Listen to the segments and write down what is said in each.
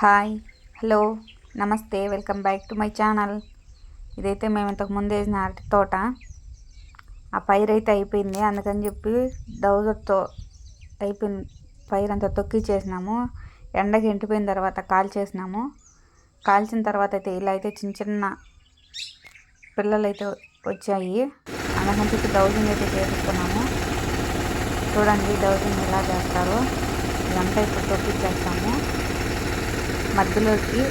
Hi hello నమస్తే welcome back to my channel. ఇదైతే మేము ఇంతకు ముందు వేసిన అరటి తోట. ఆ పైరు అయితే అయిపోయింది. అందుకని చెప్పి డౌజర్తో అయిపోయింది. పైరు అంతా తొక్కి చేసినాము. ఎండకి ఎండిపోయిన తర్వాత కాల్చేసినాము కాల్చిన తర్వాత అయితే ఇలా అయితే చిన్న చిన్న పిల్లలు అయితే వచ్చాయి. అందుకని చెప్పి డౌజింగ్ అయితే చేసుకున్నాము చూడండి డౌజింగ్ ఎలా చేస్తారో. ఇదంతా ఇప్పుడు తొక్కిచ్చేస్తాము మధ్యలోకి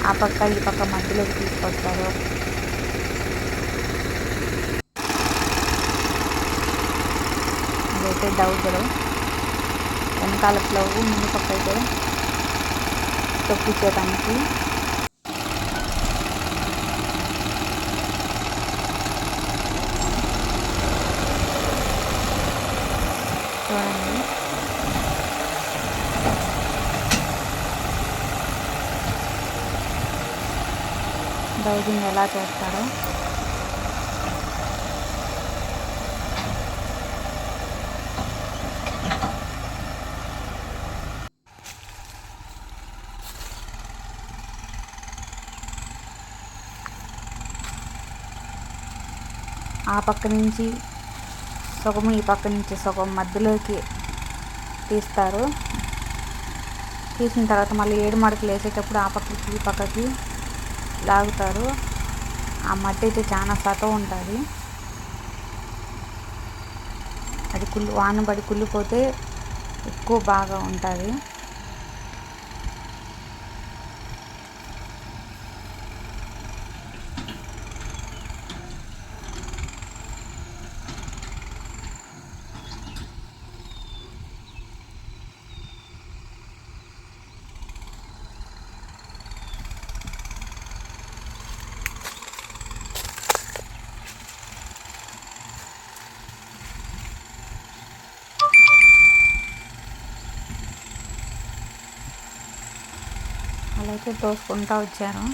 ఆ పక్క ఈ పక్క మధ్యలోకి తీసుకొస్తారు. ఇదైతే డౌజరు. వెనకాల ప్లవ్ ముందు పక్క అయితే తొక్కిచ్చేదానికి చూడండి. డౌజింగ్ ఎలా చేస్తారో. ఆ పక్క నుంచి సగం ఈ పక్క నుంచి సగం మధ్యలోకి తీస్తారు. తీసిన తర్వాత మళ్ళీ ఏడు మడకలు వేసేటప్పుడు ఆ పక్కకి ఈ పక్కకి లాగుతారు. ఆ మట్టి అయితే చాలా సతం ఉంటుంది. అది కుళ్ళు వాన పడి కుళ్ళిపోతే ఎక్కువ బాగా ఉంటుంది. అయితే తోసుకుంటూ వచ్చాను.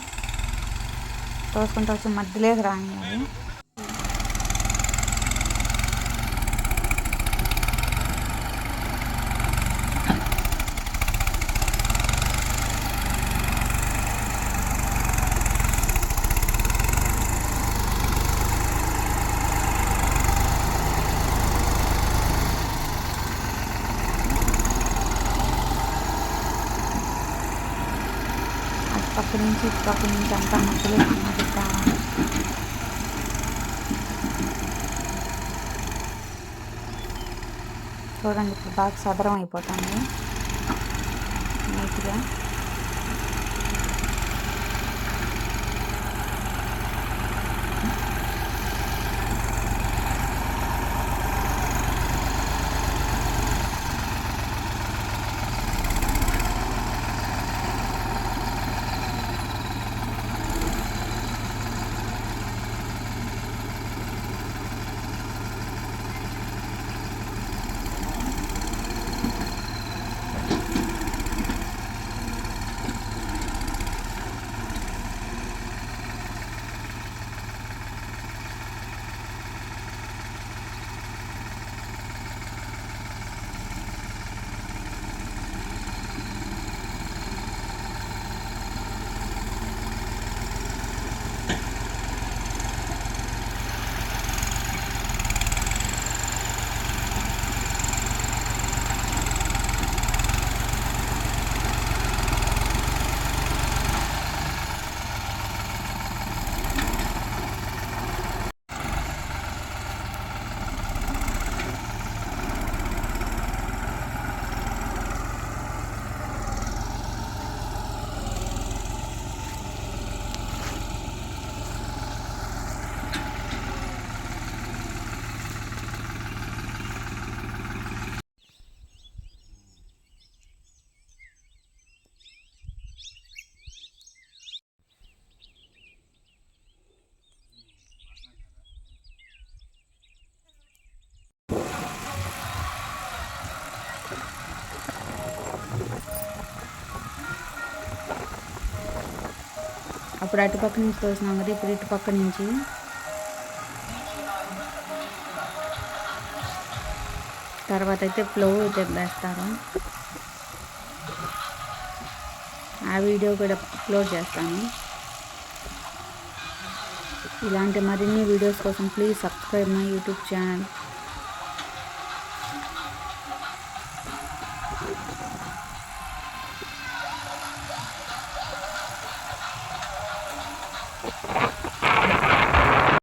తోసుకుంటూ వచ్చి మధ్యలోకి రానియాలి పక్క నుంచి ఇటు నుంచి అంతా మధ్యలో మధ్యకి చూడండి ఇప్పుడు బాగా సదరం అయిపోతుంది నీట్గా అప్పుడు అటుపక్క నుంచి తోసినాం కదా ఇప్పుడు ఇటు పక్క నుంచి. తర్వాత అయితే ఫ్లో అయితే వేస్తారు ఆ వీడియో కూడా అప్లోడ్ చేస్తాను. ఇలాంటి మరిన్ని వీడియోస్ కోసం please subscribe my YouTube channel Ha